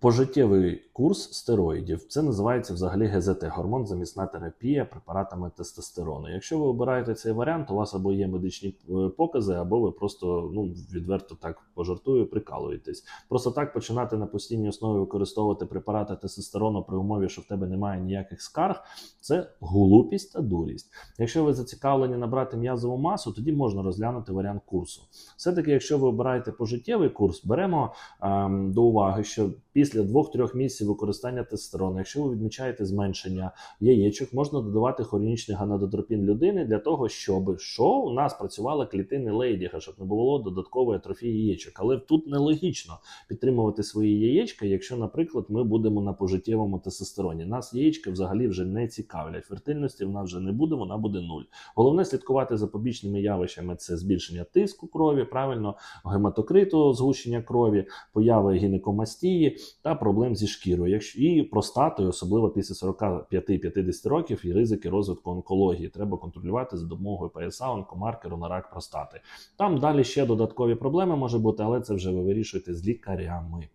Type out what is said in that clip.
Пожиттєвий курс стероїдів це називається взагалі ГЗТ гормон замісна терапія препаратами тестостерону. Якщо ви обираєте цей варіант, у вас або є медичні е, покази, або ви просто ну відверто так пожартую, прикалуєтесь. Просто так починати на постійній основі використовувати препарати тестостерону при умові, що в тебе немає ніяких скарг, це глупість та дурість. Якщо ви зацікавлені набрати м'язову масу, тоді можна розглянути варіант курсу. Все-таки, якщо ви обираєте пожиттєвий курс, беремо ем, до уваги, що після 2-3 місяців використання тестостерону, якщо ви відмічаєте зменшення яєчок, можна додавати хронічний ганадотропін людини для того, щоб що у нас працювали клітини лейдіга, щоб не було додаткової атрофії яєчок. Але тут нелогічно підтримувати свої яєчка, якщо, наприклад, ми будемо на пожиттєвому тестостероні. Нас яєчки взагалі вже не цікавлять. Фертильності в нас вже не буде, вона буде нуль. Головне слідкувати за побічними явищами: це збільшення тиску крові, правильно, гематокриту, згущення крові, появи гінекомастії та проблем зі шкірою. Якщо і простатою, особливо після 45-50 років, і ризики розвитку онкології треба контролювати за допомогою ПСА, онкомаркеру на рак простати. Там далі ще додаткові проблеми може бути, але це вже ви вирішуєте з лікарями.